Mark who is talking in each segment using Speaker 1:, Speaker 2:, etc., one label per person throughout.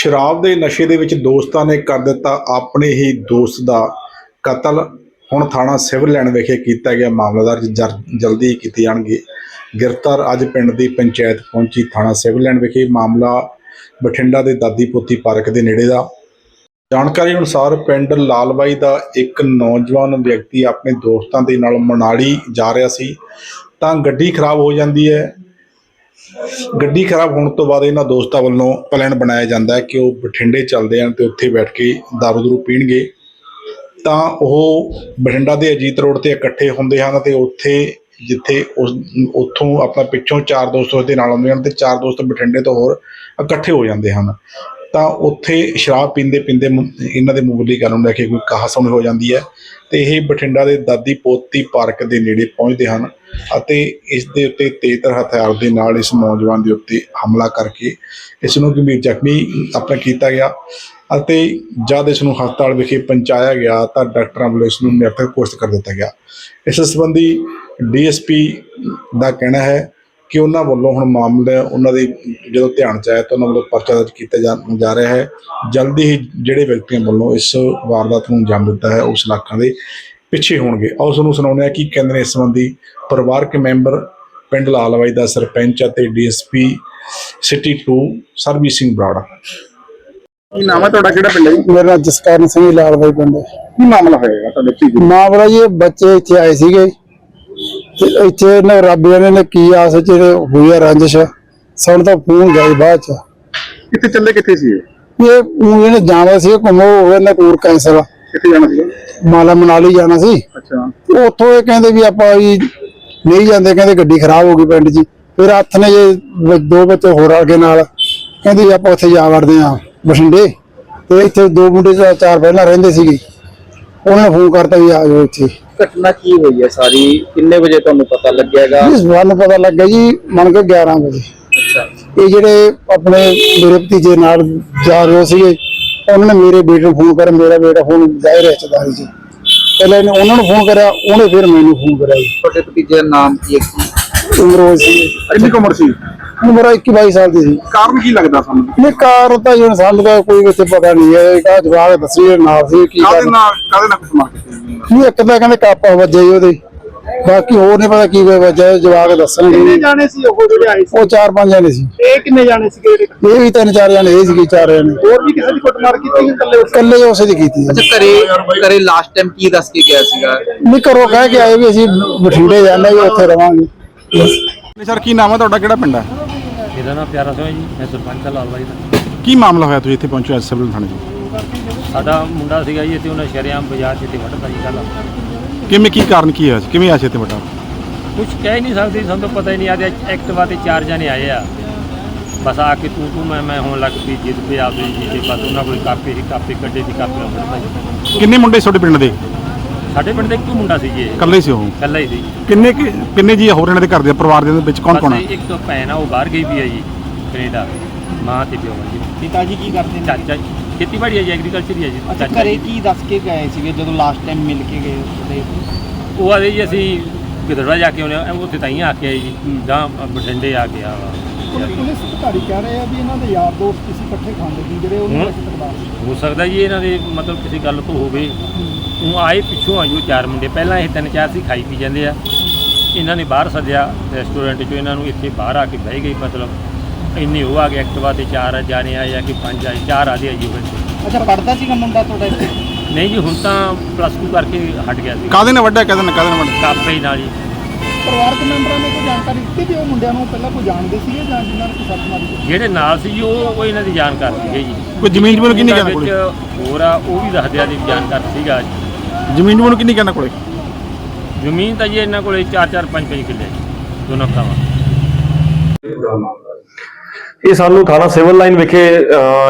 Speaker 1: ਸ਼ਰਾਬ ਦੇ ਨਸ਼ੇ ਦੇ ਵਿੱਚ ਦੋਸਤਾਂ ਨੇ ਕਰ ਦਿੱਤਾ ਆਪਣੇ ਹੀ ਦੋਸਤ ਦਾ ਕਤਲ। ਹੁਣ ਥਾਣਾ ਸਿਵਲ ਲੈਣ ਵਿਖੇ ਕੀਤਾ ਗਿਆ ਮਾਮਲਾ ਦਰਜ। ਜਰ- ਜਲਦੀ ਹੀ ਕੀਤੇ ਜਾਣਗੇ। ਗ੍ਰਿਫਤਾਰ ਅੱਜ ਪਿੰਡ ਦੀ ਪੰਚਾਇਤ ਪਹੁੰਚੀ ਥਾਣਾ ਸਿਵਲ ਲੈਣ ਵਿਖੇ। ਮਾਮਲਾ ਬਠਿੰਡਾ ਦੇ ਦਾਦੀ ਪੋਤੀ ਪਾਰਕ ਦੇ ਨੇੜੇ ਦਾ। ਜਾਣਕਾਰੀ ਅਨੁਸਾਰ ਪਿੰਡ ਲਾਲਬਾਈ ਦਾ ਇੱਕ ਨੌਜਵਾਨ ਵਿਅਕਤੀ ਆਪਣੇ ਦੋਸਤਾਂ ਦੇ ਨਾਲ ਮਨਾਲੀ ਜਾ ਰਿਹਾ ਸੀ। ਤਾਂ ਗੱਡੀ ਖਰਾਬ ਹੋ ਜਾਂਦੀ ਹੈ। ਗੱਡੀ ਖਰਾਬ ਹੋਣ ਤੋਂ ਬਾਅਦ ਇਹਨਾਂ ਦੋਸਤਾਂ ਵੱਲੋਂ ਪਲਾਨ ਬਣਾਇਆ ਜਾਂਦਾ ਹੈ ਕਿ ਉਹ ਬਠਿੰਡੇ ਚੱਲਦੇ ਹਨ ਤੇ ਉੱਥੇ ਬੈਠ ਕੇ ਦਾਰੂ ਦਰੂ ਪੀਣਗੇ। ਤਾਂ ਉਹ ਬਠਿੰਡਾ ਦੇ ਅਜੀਤ ਰੋਡ ਤੇ ਇਕੱਠੇ ਹੁੰਦੇ ਹਨ ਤੇ ਉੱਥੇ ਜਿੱਥੇ ਉਸ ਉੱਥੋਂ ਆਪਣਾ ਪਿੱਛੋਂ ਚਾਰ ਦੋਸਤ ਉਹਦੇ ਨਾਲ ਆਉਂਦੇ ਹਨ ਤੇ ਚਾਰ ਦੋਸਤ ਬਠਿੰਡੇ ਤੋਂ ਹੋਰ ਇਕੱਠੇ ਹੋ ਜਾਂਦੇ ਹਨ। ਤਾਂ ਉੱਥੇ ਸ਼ਰਾਬ ਪੀਂਦੇ ਪੀਂਦੇ ਇਹਨਾਂ ਦੇ ਮੁਗਲੀ ਕਰਨ ਨੂੰ ਲੈ ਕੇ ਕੋਈ ਕਹਾਸੁਣੀ ਹੋ ਜਾਂਦੀ ਹੈ ਤੇ ਇਹ ਬਠਿੰਡਾ ਦੇ ਦਾਦੀ ਪੋਤੀ ਪਾਰਕ ਦੇ ਨੇੜੇ ਪਹੁੰਚਦੇ ਹਨ ਅਤੇ ਇਸ ਦੇ ਉੱਤੇ ਤੇਜ਼ਤਰ ਹਥਿਆਰ ਦੇ ਨਾਲ ਇਸ ਨੌਜਵਾਨ ਦੇ ਉੱਤੇ ਹਮਲਾ ਕਰਕੇ ਇਸ ਨੂੰ ਗੰਭੀਰ ਜ਼ਖਮੀ ਆਪਣਾ ਕੀਤਾ ਗਿਆ ਅਤੇ ਜਦ ਇਸ ਨੂੰ ਹਸਪਤਾਲ ਵਿਖੇ ਪਹੁੰਚਾਇਆ ਗਿਆ ਤਾਂ ਡਾਕਟਰਾਂ ਵੱਲੋਂ ਇਸ ਨੂੰ ਨਿਰਥਕ ਘੋਸ਼ਿਤ ਕਰ ਦਿੱਤਾ ਗਿਆ। ਇਸ ਸੰਬੰਧੀ ਡੀਐਸਪੀ ਦਾ ਕਹਿਣਾ ਹੈ ਕਿ ਉਹਨਾਂ ਵੱਲੋਂ ਹੁਣ ਮਾਮਲਾ ਉਹਨਾਂ ਦੇ ਜਦੋਂ ਧਿਆਨ ਚ ਆਇਆ ਤਾਂ ਉਹਨਾਂ ਵੱਲੋਂ ਪਰਚਾ ਦਰਜ ਕੀਤਾ ਜਾ ਜਾ ਰਿਹਾ ਹੈ। ਜਲਦੀ ਹੀ ਜਿਹੜੇ ਵਿਅਕਤੀਆਂ ਵੱਲੋਂ ਇਸ ਵਾਰਦਾਤ ਨੂੰ ਅੰਜਾਮ ਦਿੱਤਾ ਹੈ ਉਸ ਇਲਾਕਿਆਂ ਦੇ ਪਿੱਛੇ ਹੋਣਗੇ। ਆਓ ਤੁਹਾਨੂੰ ਸੁਣਾਉਂਦੇ ਹਾਂ ਕੀ ਕਹਿੰਦੇ ਨੇ ਇਸ ਸੰਬੰਧੀ ਪਰਿਵਾਰਕ ਮੈਂਬਰ ਪਿੰਡ ਲਾਲਵਾਈ ਦਾ ਸਰਪੰਚ ਅਤੇ ਡੀਐਸਪੀ ਸਿਟੀ 2 ਸਰਬੀ ਸਿੰਘ ਬਰਾੜ।
Speaker 2: ਕੀ ਨਾਮ ਹੈ ਤੁਹਾਡਾ? ਕਿਹੜਾ ਪਿੰਡ ਹੈ ਜੀ?
Speaker 3: ਮੇਰਾ ਨਾਮ ਜਸਕਰਨ ਸਿੰਘ ਲਾਲ ਬਾਈ ਪਿੰਡ ਹੈ।
Speaker 2: ਕੀ ਮਾਮਲਾ ਹੋਏਗਾ ਤੁਹਾਡੇ ਕੀ
Speaker 3: ਮਾਮਲਾ ਜੀ ਇਹ ਬੱਚੇ ਇੱਥੇ ਆਏ ਸੀਗੇ। ਤੇ ਇੱਥੇ ਨਾ ਰੱਬਿਆਂ ਨੇ ਕੀ ਆਸ ਚ ਇਹਦੇ ਹੋਈ ਆ ਰੰਜਿਸ਼ ਸਾਨੂੰ ਤਾਂ ਫੋਨ ਗਏ ਬਾਅਦ ਚ।
Speaker 2: ਕਿੱਥੇ ਚੱਲੇ ਕਿੱਥੇ ਸੀ ਇਹ?
Speaker 3: ਇਹ ਊਂ ਇਹਨੇ ਜਾਣਾ ਸੀ ਘੁੰਮੋ ਹੋ ਗਿਆ ਨਾ ਟੂਰ ਕੈਂਸਲ
Speaker 2: ਕਿੱਥੇ ਜਾਣਾ ਸੀ?
Speaker 3: ਮਾਲਾ ਮਨਾਲੀ ਜਾਣਾ ਸੀ।
Speaker 2: ਅੱਛਾ।
Speaker 3: ਉੱਥੋਂ ਇਹ ਕਹਿੰਦੇ ਵੀ ਆਪਾਂ ਵੀ ਨਹੀਂ ਜਾਂਦੇ ਕਹਿੰਦੇ ਗੱਡੀ ਖਰਾਬ ਹੋ ਗਈ ਪਿੰਡ 'ਚ। ਫਿਰ ਹੱਥ ਨੇ ਜੇ ਦੋ ਬੱਚੇ ਹੋਰ ਆ ਗਏ ਨਾਲ ਕਹਿੰਦੇ ਆਪਾਂ ਉੱਥੇ ਜਾ ਵੜਦੇ ਆ ਬਠਿੰਡੇ। ਤੇ ਇੱਥੇ ਦੋ ਮੁੰਡੇ ਚਾਰ ਪਹਿਲਾਂ ਰਹਿੰਦੇ ਸੀਗੇ। ਉਹਨਾਂ ਫੋਨ ਕਰਤਾ ਵੀ ਆ ਜਾਓ ਇੱਥੇ।
Speaker 4: ਘਟਨਾ ਕੀ ਹੋਈ ਹੈ ਸਾਰੀ? ਕਿੰਨੇ ਵਜੇ ਤੁਹਾਨੂੰ ਪਤਾ ਲੱਗਿਆਗਾ
Speaker 3: ਇਸ ਨੂੰ ਪਤਾ ਲੱਗਾ ਜੀ ਮੰਨ ਕੇ 11 ਵਜੇ।
Speaker 4: ਅੱਛਾ।
Speaker 3: ਇਹ ਜਿਹੜੇ ਆਪਣੇ ਮੇਰੇ ਭਤੀਜੇ ਨਾਲ ਜਾ ਰਹੇ ਸੀਗੇ ਉਹਨਾਂ ਨੇ ਮੇਰੇ ਬੇਟੇ ਨੂੰ ਫੋਨ ਕਰਿਆ ਮੇਰਾ ਬੇਟਾ ਫੋਨ ਜ਼ਾਹਿਰ ਰਿਸ਼ਤੇਦਾਰੀ ਸੀ ਪਹਿਲਾਂ ਇਹਨੇ ਉਹਨਾਂ ਨੂੰ ਫੋਨ ਕਰਿਆ ਉਹਨੇ ਫਿਰ ਮੈਨੂੰ ਫੋਨ ਕਰਿਆ ਜੀ।
Speaker 4: ਤੁਹਾਡੇ ਭਤੀਜੇ ਦਾ ਨਾਮ ਕੀ ਹੈ? ਕੀ
Speaker 3: ਉਮਰੋਜ ਸੀ।
Speaker 2: ਇੰਨੀ ਕੁ ਉਮਰ ਸੀ?
Speaker 3: ਉਮਰ 21 22 ਸਾਲ ਦੀ ਸੀ।
Speaker 2: ਕਾਰਨ ਕੀ ਲੱਗਦਾ ਸਾਨੂੰ?
Speaker 3: ਇਹ ਕਾਰ ਤਾਂ ਜੀ ਹੁਣ ਸਾਨੂੰ ਤਾਂ ਕੋਈ ਇੱਥੇ ਪਤਾ ਨਹੀਂ ਹੈ। ਇਹ ਕਾ ਜਵਾਬ ਦੱਸੀ ਨਾਲ ਸੀ ਕੀ
Speaker 2: ਕਾਹਦੇ
Speaker 3: ਗੱਲ
Speaker 2: ਨਾਲ ਕਾਹਦੇ ਨਾਲ ਕੁੱਟਮਾਰ ਕੀਤੀ
Speaker 3: ਨਹੀਂ ਇੱਕ ਤਾਂ ਕਹਿੰਦੇ ਕਾਪਾ ਵੱਜਿਆ ਜੀ ਉਹਦੇ। ਬਾਕੀ ਹੋਰ ਨਹੀਂ ਪਤਾ ਕੀ ਕੋਈ ਵੱਜਿਆ ਜਵਾਬ ਦੱਸਣਗੇ।
Speaker 2: ਜਾਣੇ ਸੀ ਉਹ ਜਿਹੜੇ ਆਏ
Speaker 3: ਉਹ ਚਾਰ ਪੰਜ ਜਣੇ ਸੀ।
Speaker 2: ਇਹ ਕਿੰਨੇ ਜਾਣੇ ਸੀ ਕਿਹੜੇ?
Speaker 3: ਇਹ ਵੀ ਤਿੰਨ ਚਾਰ ਜਣੇ ਇਹ ਸੀਗੇ ਚਾਰ ਜਣੇ।
Speaker 2: ਹੋਰ ਵੀ ਕਿਸੇ ਦੀ ਕੁੱਟਮਾਰ ਕੀਤੀ ਕਿ ਇਕੱਲੇ
Speaker 3: ਇਕੱਲੇ ਉਸੇ ਦੀ ਕੀਤੀ ਹੈ
Speaker 4: ਅੱਛਾ ਘਰੇ ਘਰੇ ਲਾਸਟ ਟਾਈਮ ਕੀ ਦੱਸ ਕੇ ਗਿਆ ਸੀਗਾ?
Speaker 3: ਨਹੀਂ ਕਰੋ ਕਹਿ ਕੇ ਆਏ ਵੀ ਅਸੀਂ ਬਠਿੰਡੇ ਜਾਣਾ ਜੀ ਉੱਥੇ ਰਵਾਂਗੇ।
Speaker 2: ਨਹੀਂ ਸਰ ਕੀ ਨਾਮ ਹੈ ਤੁਹਾਡਾ? ਕਿਹੜਾ ਪਿੰਡ ਹੈ?
Speaker 5: ਮੇਰਾ ਨਾਮ ਪਿਆਰਾ ਸਿੰਘ ਹੈ ਜੀ ਮੈਂ ਸਰਪੰਚ ਦਾ ਲਾਲ ਬਾਈ ਦਾ।
Speaker 2: ਕੀ ਮਾਮਲਾ ਹੋਇਆ ਤੁਸੀਂ ਇੱਥੇ ਪਹੁੰਚੇ ਅੱਜ ਸਿਵਲ ਥਾਣੇ 'ਚ?
Speaker 5: ਸਾਡਾ ਮੁੰਡਾ ਸੀਗਾ ਜੀ ਇੱਥੇ ਉਹਨੇ ਸ਼ਰਿਆਮ ਬਾਜ਼ਾਰ 'ਚ ਇੱਥੇ ਵੱਢਤਾ ਜੀ ਕੱਲ
Speaker 2: ਕਿਵੇਂ ਕੀ ਕਾਰਨ ਕੀ ਹੋਇਆ ਸੀ? ਕਿਵੇਂ ਆਇਆ ਸੀ ਇੱਥੇ ਵੱਡਾ
Speaker 5: ਕੁਝ ਕਹਿ ਹੀ ਨਹੀਂ ਸਕਦੇ ਸਾਨੂੰ ਤਾਂ ਪਤਾ ਹੀ ਨਹੀਂ ਆਦੇ ਐਕਟਿਵਾ ਤੇ ਚਾਰ ਜਣੇ ਆਏ ਆ। ਬਸ ਆ ਕੇ ਤੂੰ ਤੂੰ ਮੈਂ ਮੈਂ ਹੋਣ ਲੱਗ ਪਈ ਜਿੱਦ ਪਈ ਆਪਦੀ ਜੀ ਜੀ ਬਸ ਉਹਨਾਂ ਕੋਲ ਕਾਪੀ ਸੀ ਕਾਪੀ ਕੱਢੇ ਦੀ ਕਾਪੀ ਜੀ
Speaker 2: ਕਿੰਨੇ ਮੁੰਡੇ ਤੁਹਾਡੇ ਪਿੰਡ ਦੇ?
Speaker 5: ਸਾਡੇ ਪਿੰਡ ਦੇ ਇੱਕੋ ਮੁੰਡਾ ਸੀ ਜੀ ਇਹ,
Speaker 2: ਇਕੱਲੇ ਸੀ ਉਹ?
Speaker 5: ਇਕੱਲਾ ਹੀ ਸੀ
Speaker 2: ਕਿੰਨੇ ਕੁ- ਕਿੰਨੇ ਜੀ ਹੋਰ ਇਹਨਾਂ ਦੇ ਘਰ ਦੇ ਪਰਿਵਾਰ ਦੇ ਵਿੱਚ ਕੌਣ ਕੌਣ
Speaker 5: ਬਸ
Speaker 2: ਹੈ
Speaker 5: ਇੱਕ ਭੈਣ ਆ ਉਹ ਬਾਹਰ ਗਈ ਵੀ ਹੈ ਜੀ ਕੈਨੇਡਾ। ਮਾਂ ਤੇ ਪਿਓ ਜੀ।
Speaker 6: ਪਿਤਾ ਜੀ ਕੀ ਕਰਦੇ ਨੇ?
Speaker 5: ਚਾਚਾ ਜੀ। ਖੇਤੀਬਾੜੀ ਹੈ ਜੀ ਐਗਰੀਕਲਚਰ ਹੀ ਹੈ ਜੀ
Speaker 6: ਅੱਛਾ ਘਰੇ
Speaker 5: ਜੀ।
Speaker 6: ਕੀ ਦੱਸ ਕੇ ਗਏ ਸੀਗੇ ਜਦੋਂ ਲਾਸਟ ਟਾਈਮ ਮਿਲ ਕੇ ਗਏ ਉਹਦੇ
Speaker 5: ਉਹ ਆਦੇ ਜੀ ਅਸੀਂ ਗਿੱਦੜਵਾ ਜਾ ਕੇ ਆਉਣੇ ਆ, ਉੱਥੇ ਤਾਂ ਹੀ ਆ ਕੇ ਆਏ ਜੀ ਜਾਂ ਬਠਿੰਡੇ ਆ ਕੇ ਆ।
Speaker 3: ਪੁਲਿਸ ਅਧਿਕਾਰੀ ਕਹਿ ਰਹੇ ਆ ਵੀ ਇਹਨਾਂ ਦੇ ਯਾਰ ਦੋਸਤ ਕਿਸੇ ਇਕੱਠੇ ਖਾਂਦੇ ਸੀ ਜਿਹੜੇ
Speaker 5: ਹੂੰ। ਹੋ ਸਕਦਾ ਜੀ ਇਹਨਾਂ ਦੇ ਮਤਲਬ ਕਿਸੇ ਗੱਲ ਤੋਂ ਹੋਵੇ। ਉਹ ਆਏ ਪਿੱਛੋਂ ਆਇਓ ਚਾਰ ਮੁੰਡੇ ਪਹਿਲਾਂ ਇਹ ਤਿੰਨ ਚਾਰ ਸੀ ਖਾਈ ਪੀ ਜਾਂਦੇ ਆ। ਇਹਨਾਂ ਨੇ ਬਾਹਰ ਸੱਦਿਆ ਰੈਸਟੋਰੈਂਟ 'ਚੋਂ ਇਹਨਾਂ ਨੂੰ ਇੱਥੇ ਬਾਹਰ ਆ ਕੇ ਬਹਿ ਗਈ ਮਤਲਬ ਇੰਨੇ ਉਹ ਆ ਗਏ ਐਕਟਿਵਾ ਤੇ ਚਾਰ ਜਾਣੇ ਆਏ ਆ ਕਿ ਪੰਜ ਆਏ ਚਾਰ ਆਦੇ ਆ ਜੀ ਉਹ ਇੱਥੇ।
Speaker 6: ਅੱਛਾ ਪੜਦਾ ਸੀਗਾ ਮੁੰਡਾ ਤੁਹਾਡਾ ਇੱਥੇ?
Speaker 5: ਨਹੀਂ ਜੀ ਹੁਣ ਤਾਂ ਪਲੱਸ 2 ਕਰਕੇ ਹਟ ਗਿਆ ਸੀ।
Speaker 2: ਕਾਹਦੇ ਨਾਲ ਵੱਡਾ ਕਾਹਦੇ ਨਾਲ ਕਾਹਦੇ ਨਾਲ ਵੱਡਾ?
Speaker 5: ਕਾਪੇ ਹੀ ਨਾਲ ਜੀ
Speaker 3: ਪਰਿਵਾਰਕ ਮੈਂਬਰਾਂ ਨੇ ਕੋਈ ਜਾਣਕਾਰੀ ਦਿੱਤੀ ਵੀ ਉਹ ਮੁੰਡਿਆਂ ਨੂੰ ਪਹਿਲਾਂ ਕੋਈ ਜਾਣਦੇ ਸੀਗੇ ਜਾਂ ਜਿਨ੍ਹਾਂ ਨੇ ਕੋਈ ਸੱਟ ਮਾਰੀ?
Speaker 5: ਜਿਹੜੇ ਨਾਲ ਸੀ ਜੀ, ਉਹ ਉਹ ਇਹਨਾਂ ਦੀ ਜਾਣਕਾਰ ਸੀਗੇ ਜੀ।
Speaker 2: ਕੋਈ ਜ਼ਮੀਨ ਜਮੂਨ ਕਿੰਨੀ
Speaker 5: ਵਿੱਚ ਹੋਰ ਆ ਉਹ ਵੀ ਦੱਸਦੇ ਆ ਜੀ ਜਾਣਕਾਰ ਸੀਗਾ।
Speaker 2: ਜ਼ਮੀਨ ਜਮੂਨ ਕਿੰਨੀ ਕਹਿਣਾ ਕੋਲੇ?
Speaker 5: ਜ਼ਮੀਨ ਤਾਂ ਜੀ ਇਹਨਾਂ ਕੋਲੇ 4-4 5-5 ਕਿੱਲੇ ਜੀ ਦੋਨੋਂ ਭਰਾਵਾਂ।
Speaker 7: ਇਹ ਸਾਨੂੰ ਥਾਣਾ ਸਿਵਲ ਲਾਈਨ ਵਿਖੇ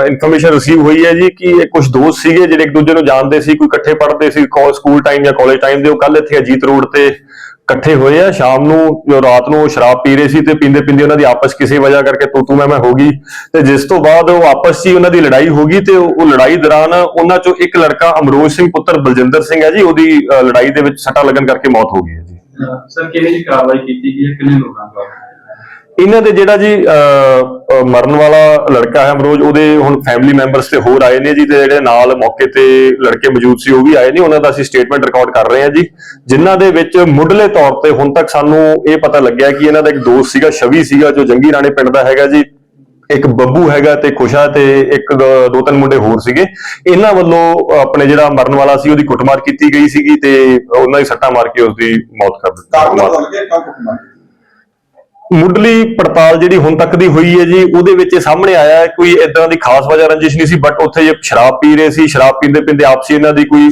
Speaker 7: ਇਨਫੋਰਮੇਸ਼ਨ ਰਿਸੀਵ ਹੋਈ ਹੈ ਜੀ ਕਿ ਇਹ ਕੁਝ ਦੋਸਤ ਸੀਗੇ ਜਿਹੜੇ ਇੱਕ ਦੂਜੇ ਨੂੰ ਜਾਣਦੇ ਸੀ ਕੋਈ ਇਕੱਠੇ ਪੜ੍ਹਦੇ ਸੀ ਸਕੂਲ ਟਾਈਮ ਜਾਂ ਕਾਲਜ ਟਾਈਮ ਦੇ ਉਹ ਕੱਲ ਇੱਥੇ ਅਜੀਤ ਰੋਡ ਤੇ ਇਕੱਠੇ ਹੋਏ ਆ, ਸ਼ਾਮ ਨੂੰ, ਜੋ ਰਾਤ ਨੂੰ ਸ਼ਰਾਬ ਪੀ ਰਹੇ ਸੀ ਤੇ ਪੀਂਦੇ ਪੀਂਦੇ ਉਹਨਾਂ ਦੀ ਆਪਸ ਕਿਸੇ ਵਜ੍ਹਾ ਕਰਕੇ ਤੂੰ ਤੂੰ ਮੈਂ ਮੈਂ ਹੋ ਗਈ। ਤੇ ਜਿਸ ਤੋਂ ਬਾਅਦ ਉਹ ਆਪਸ 'ਚ ਹੀ ਉਹਨਾਂ ਦੀ ਲੜਾਈ ਹੋ ਗਈ ਤੇ ਉਹ ਲੜਾਈ ਦੌਰਾਨ ਉਹਨਾਂ 'ਚੋਂ ਇੱਕ ਲੜਕਾ ਅਮਰੋਜ ਸਿੰਘ ਪੁੱਤਰ ਬਲਜਿੰਦਰ ਸਿੰਘ ਹੈ ਜੀ, ਉਹਦੀ ਲੜਾਈ ਦੇ ਵਿੱਚ ਸੱਟਾ ਲੱਗਣ ਕਰਕੇ ਮੌਤ ਹੋ ਗਈ ਹੈ ਜੀ।
Speaker 8: ਸਰ, ਕਿਹੜੀ ਕਾਰਵਾਈ ਕੀਤੀ ਗਈ ਹੈ? ਕਿੰਨੇ ਲੋਕਾਂ ਦਾ?
Speaker 7: ਇਹਨਾਂ ਦੇ ਜਿਹੜਾ ਜੀ ਮਰਨ ਵਾਲਾ ਲੜਕਾ ਹੈ ਅਮਰੋਜ, ਉਹਦੇ ਹੁਣ ਫੈਮਿਲੀ ਮੈਂਬਰਸ ਤੇ ਹੋਰ ਆਏ ਨੇ ਜੀ, ਤੇ ਜਿਹੜੇ ਨਾਲ ਮੌਕੇ ਤੇ ਲੜਕੇ ਮੌਜੂਦ ਸੀ, ਉਹ ਵੀ ਆਏ ਨੇ। ਉਹਨਾਂ ਦਾ ਅਸੀਂ ਸਟੇਟਮੈਂਟ ਰਿਕਾਰਡ ਕਰ ਰਹੇ ਹਾਂ ਜੀ। ਜਿਨ੍ਹਾਂ ਦੇ ਵਿੱਚ ਮੁੱਢਲੇ ਤੌਰ ਤੇ ਹੁਣ ਤੱਕ ਸਾਨੂੰ ਇਹ ਪਤਾ ਲੱਗਿਆ ਕਿ ਇਹਨਾਂ ਦਾ ਇੱਕ ਦੋਸਤ ਸੀਗਾ ਛਵੀ ਸੀਗਾ, ਜੋ ਜੰਗੀ ਰਾਣੇ ਪਿੰਡ ਦਾ ਹੈਗਾ ਜੀ। ਇੱਕ ਬੱਬੂ ਹੈਗਾ ਤੇ ਖੁਸ਼ਾ ਤੇ ਇੱਕ ਦੋ ਤਿੰਨ ਮੁੰਡੇ ਹੋਰ ਸੀਗੇ। ਇਹਨਾਂ ਵੱਲੋਂ ਆਪਣੇ ਜਿਹੜਾ ਮਰਨ ਵਾਲਾ ਸੀ, ਉਹਦੀ ਕੁੱਟਮਾਰ ਕੀਤੀ ਗਈ ਸੀਗੀ ਤੇ ਉਹਨਾਂ ਦੀ ਸੱਟਾਂ ਮਾਰ ਕੇ ਉਸਦੀ ਮੌਤ ਕਰ ਦਿੱਤੀ। ਮੁੱਢਲੀ ਪੜਤਾਲ ਜਿਹੜੀ ਹੁਣ ਤੱਕ ਦੀ ਹੋਈ ਹੈ ਜੀ, ਉਹਦੇ ਵਿੱਚ ਇਹ ਸਾਹਮਣੇ ਆਇਆ ਕੋਈ ਇਦਾਂ ਦੀ ਖਾਸ ਵਜ੍ਹਾ ਰੰਜਿਸ਼ ਨਹੀਂ ਸੀ ਬਟ ਉੱਥੇ ਜੇ ਸ਼ਰਾਬ ਪੀ ਰਹੇ ਸੀ, ਸ਼ਰਾਬ ਪੀਂਦੇ ਪੀਂਦੇ ਆਪਸੀ ਇਹਨਾਂ ਦੀ ਕੋਈ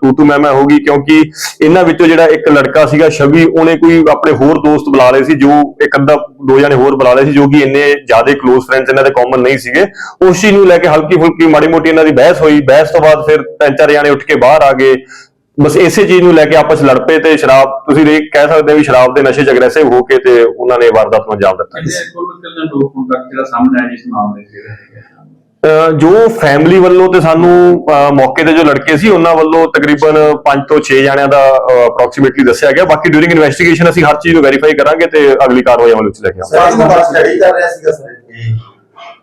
Speaker 7: ਤੂ ਤੂ ਮੈਂ ਮੈਂ ਹੋ ਗਈ, ਕਿਉਂਕਿ ਇਹਨਾਂ ਵਿੱਚੋਂ ਜਿਹੜਾ ਇੱਕ ਲੜਕਾ ਸੀਗਾ ਛਵੀ ਉਹਨੇ ਕੋਈ ਆਪਣੇ ਹੋਰ ਦੋਸਤ ਬੁਲਾ ਲਏ ਸੀ, ਜੋ ਇੱਕ ਅੱਧਾ, ਦੋ ਜਣੇ ਹੋਰ ਬੁਲਾ ਲਏ ਸੀ, ਜੋ ਕਿ ਇੰਨੇ ਜ਼ਿਆਦਾ ਕਲੋਜ਼ ਫਰੈਂਡਸ ਇਹਨਾਂ ਦੇ ਕਾਮਨ ਨਹੀਂ ਸੀਗੇ। ਉਸ ਚੀਜ਼ ਨੂੰ ਲੈ ਕੇ ਹਲਕੀ ਫੁਲਕੀ ਮਾੜੀ ਮੋਟੀ ਇਹਨਾਂ ਦੀ ਬਹਿਸ ਹੋਈ, ਬਹਿਸ ਤੋਂ ਬਾਅਦ ਫਿਰ ਤਿੰਨ ਚਾਰ ਜਣੇ ਉੱਠ ਕੇ ਬਾਹਰ ਆ ਗਏ। ਬਸ ਇਸੇ ਚੀਜ਼ ਨੂੰ ਲੈ ਕੇ ਆਪਸ ਲੜ ਪਏ ਤੇ ਸ਼ਰਾਬ ਤੁਸੀਂ ਇਹ ਕਹਿ ਸਕਦੇ ਹੋ ਵੀ ਸ਼ਰਾਬ ਦੇ ਨਸ਼ੇ 'ਚ ਅਗਰੈਸਿਵ ਹੋ ਕੇ ਤੇ ਉਹਨਾਂ ਨੇ ਵਾਰਦਾਤ ਨੂੰ ਅੰਜਾਮ ਦਿੱਤਾ। ਜੋ ਫੈਮਿਲੀ ਵੱਲੋਂ ਤੇ ਸਾਨੂੰ ਮੌਕੇ ਤੇ ਜੋ ਲੜਕੇ ਸੀ ਉਹਨਾਂ ਵੱਲੋਂ ਤਕਰੀਬਨ 5 ਤੋਂ 6 ਜਣਿਆਂ ਦਾ ਅਪਰੋਕਸੀਮੇਟਲੀ ਦੱਸਿਆ ਗਿਆ। ਬਾਕੀ ਡਿਊਰਿੰਗ ਇਨਵੈਸਟੀਗੇਸ਼ਨ ਅਸੀਂ ਹਰ ਚੀਜ਼ ਨੂੰ ਵੈਰੀਫਾਈ ਕਰਾਂਗੇ ਤੇ ਅਗਲੀ ਕਾਰਵਾਈ ਅਮਲ ਵਿੱਚ ਲੈ ਕੇ ਆਵਾਂਗੇ।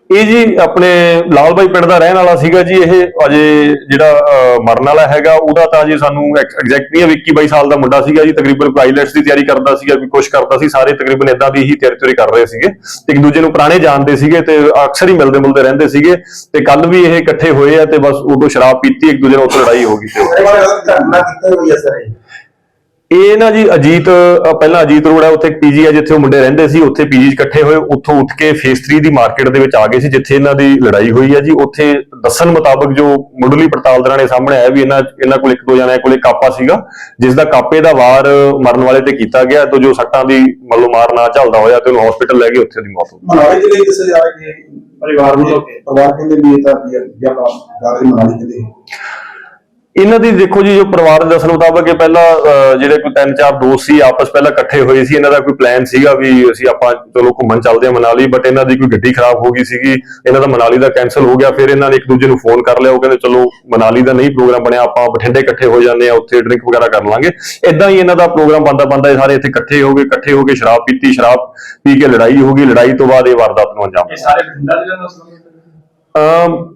Speaker 7: ਇਹ ਜੀ ਆਪਣੇ ਲਾਲ ਪਿੰਡ ਦਾ ਰਹਿਣ ਵਾਲਾ ਸੀਗਾ ਜੀ, ਇਹ ਅਜੇ ਜਿਹੜਾ ਮਰਨ ਵਾਲਾ ਹੈਗਾ, ਉਹਦਾ ਤਾਂ ਜੀ ਸਾਨੂੰ ਐਗਜ਼ੈਕਟ ਨਹੀਂ ਹੈ 21 ਸਾਲ ਦਾ ਮੁੰਡਾ ਸੀਗਾ ਜੀ, ਤਕਰੀਬਨ ਪਾਇਲਟਸ ਦੀ ਤਿਆਰੀ ਕਰਦਾ ਸੀਗਾ, ਵੀ ਕੁਝ ਕਰਦਾ ਸੀ, ਸਾਰੇ ਤਕਰੀਬਨ ਇਦਾਂ ਦੀ ਹੀ ਤਿਆਰੀ ਤਿਆਰੀ ਕਰ ਰਹੇ ਸੀਗੇ। ਤੇ ਇੱਕ ਦੂਜੇ ਨੂੰ ਪੁਰਾਣੇ ਜਾਣਦੇ ਸੀਗੇ ਤੇ ਅਕਸਰ ਹੀ ਮਿਲਦੇ ਮਿਲਦੇ ਰਹਿੰਦੇ ਸੀਗੇ ਤੇ ਕੱਲ ਵੀ ਇਹ ਇਕੱਠੇ ਹੋਏ ਆ ਤੇ ਬਸ ਉਦੋਂ ਸ਼ਰਾਬ ਪੀਤੀ, ਇੱਕ ਦੂਜੇ ਨਾਲ ਉੱਥੇ ਲੜਾਈ ਹੋ ਗਈ। ਤੇ ਇਹ ਨਾ ਜੀ ਅਜੀਤ ਪਹਿਲਾਂ ਅਜੀਤ ਰੋਡ ਹੈ ਉੱਥੇ ਇੱਕ ਪੀਜੀ ਹੈ ਜਿੱਥੇ ਉਹ ਮੁੰਡੇ ਰਹਿੰਦੇ ਸੀ ਉੱਥੇ ਪੀਜੀ ਇਕੱਠੇ ਹੋਏ ਉੱਥੋਂ ਉੱਠ ਕੇ ਫੇਸ 3 ਦੀ ਮਾਰਕੀਟ ਦੇ ਵਿੱਚ ਆ ਗਏ ਸੀ ਜਿੱਥੇ ਇਹਨਾਂ ਦੀ ਲੜਾਈ ਹੋਈ ਹੈ ਜੀ। ਉੱਥੇ ਦੱਸਣ ਮੁਤਾਬਕ ਜੋ ਮੁੱਢਲੀ ਪੜਤਾਲ ਦੌਰਾਨ ਸਾਹਮਣੇ ਆਇਆ ਵੀ ਇਹਨਾਂ ਇਹਨਾਂ ਕੋਲ ਇੱਕ ਦੋ ਜਣਿਆਂ ਕੋਲ ਕਾਪਾ ਸੀਗਾ ਜਿਸ ਦਾ ਕਾਪੇ ਦਾ ਵਾਰ ਮਰਨ ਵਾਲੇ ਤੇ ਕੀਤਾ ਗਿਆ ਤੇ ਜੋ ਸੱਟਾਂ ਦੀ ਮੱਲੋ ਮਾਰ ਨਾ ਚੱਲਦਾ ਹੋਇਆ ਤੇ ਉਹਨੂੰ ਹਸਪੀਟਲ ਲੈ ਗਏ ਉੱਥੇ ਦੀ ਮੌਤ ਹੋ ਗਈ।
Speaker 1: ਮਨਾਲੀ ਦੇ ਲਈ ਦੱਸਿਆ ਜਾ ਰਿਹਾ ਕਿ ਪਰਿਵਾਰ ਨੂੰ ਪਰਿਵਾਰ ਕਹਿੰਦੇ ਵੀ ਇਹ ਤਾਂ ਵੀ ਜਾਂ ਦੀ ਮਨਾਲੀ ਕਹਿੰਦੇ
Speaker 7: ਇਹਨਾਂ ਦੀ ਦੇਖੋ ਜੀ ਜੋ ਪਰਿਵਾਰ ਦੇ ਦੱਸਣ ਮੁਤਾਬਕ ਇਹ ਪਹਿਲਾਂ ਜਿਹੜੇ ਕੋਈ ਤਿੰਨ ਚਾਰ ਦੋਸਤ ਸੀ ਆਪਸ ਪਹਿਲਾਂ ਇਕੱਠੇ ਹੋਏ ਸੀ ਇਹਨਾਂ ਦਾ ਕੋਈ ਪਲਾਨ ਸੀਗਾ ਵੀ ਅਸੀਂ ਆਪਾਂ ਚਲੋ ਘੁੰਮਣ ਚੱਲਦੇ ਹਾਂ ਮਨਾਲੀ ਬਟ ਇਹਨਾਂ ਦੀ ਕੋਈ ਗੱਡੀ ਖਰਾਬ ਹੋ ਗਈ ਸੀਗੀ ਇਹਨਾਂ ਦਾ ਮਨਾਲੀ ਦਾ ਕੈਨਸਲ ਹੋ ਗਿਆ ਫਿਰ ਇਹਨਾਂ ਨੇ ਇੱਕ ਦੂਜੇ ਨੂੰ ਫੋਨ ਕਰ ਲਿਆ ਉਹ ਕਹਿੰਦੇ ਚਲੋ ਮਨਾਲੀ ਦਾ ਨਹੀਂ ਪ੍ਰੋਗਰਾਮ ਬਣਿਆ ਆਪਾਂ ਬਠਿੰਡੇ ਇਕੱਠੇ ਹੋ ਜਾਂਦੇ ਆ ਉੱਥੇ ਡਰਿੰਕ ਵਗੈਰਾ ਕਰ ਲਾਂਗੇ। ਇਦਾਂ ਹੀ ਇਹਨਾਂ ਦਾ ਪ੍ਰੋਗਰਾਮ ਬੰਦਾ ਬੰਦਾ ਇਹ ਸਾਰੇ ਇੱਥੇ ਇਕੱਠੇ ਹੋ ਗਏ ਇਕੱਠੇ ਹੋ ਕੇ ਸ਼ਰਾਬ ਪੀਤੀ ਸ਼ਰਾਬ ਪੀ ਕੇ ਲੜਾਈ ਹੋ ਗਈ ਲੜਾਈ ਤੋਂ ਬਾਅਦ ਇਹ ਵਾਰਦਾਤ ਨੂੰ ਅੰਜਾਮ ਅਮ, ਅ,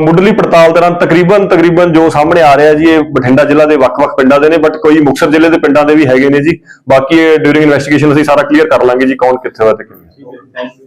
Speaker 7: ਮੁੱਢਲੀ ਪੜਤਾਲ ਦੌਰਾਨ ਤਕਰੀਬਨ ਤਕਰੀਬਨ ਜੋ ਸਾਹਮਣੇ ਆ ਰਿਹਾ ਜੀ, ਇਹ ਬਠਿੰਡਾ ਜ਼ਿਲ੍ਹਾ ਦੇ ਵੱਖ-ਵੱਖ ਪਿੰਡਾਂ ਦੇ ਨੇ ਬਟ ਕੋਈ ਮੁਕਤਸਰ ਜ਼ਿਲ੍ਹੇ ਦੇ ਪਿੰਡਾਂ ਦੇ ਵੀ ਹੈਗੇ ਨੇ ਜੀ। ਬਾਕੀ ਡਿਊਰਿੰਗ ਇਨਵੈਸਟੀਗੇਸ਼ਨ ਅਸੀਂ ਸਾਰਾ ਕਲੀਅਰ ਕਰ ਲਾਂਗੇ ਜੀ ਕੌਣ ਕਿੱਥੇ ਹੋਇਆ ਤੇ ਕਿਵੇਂ।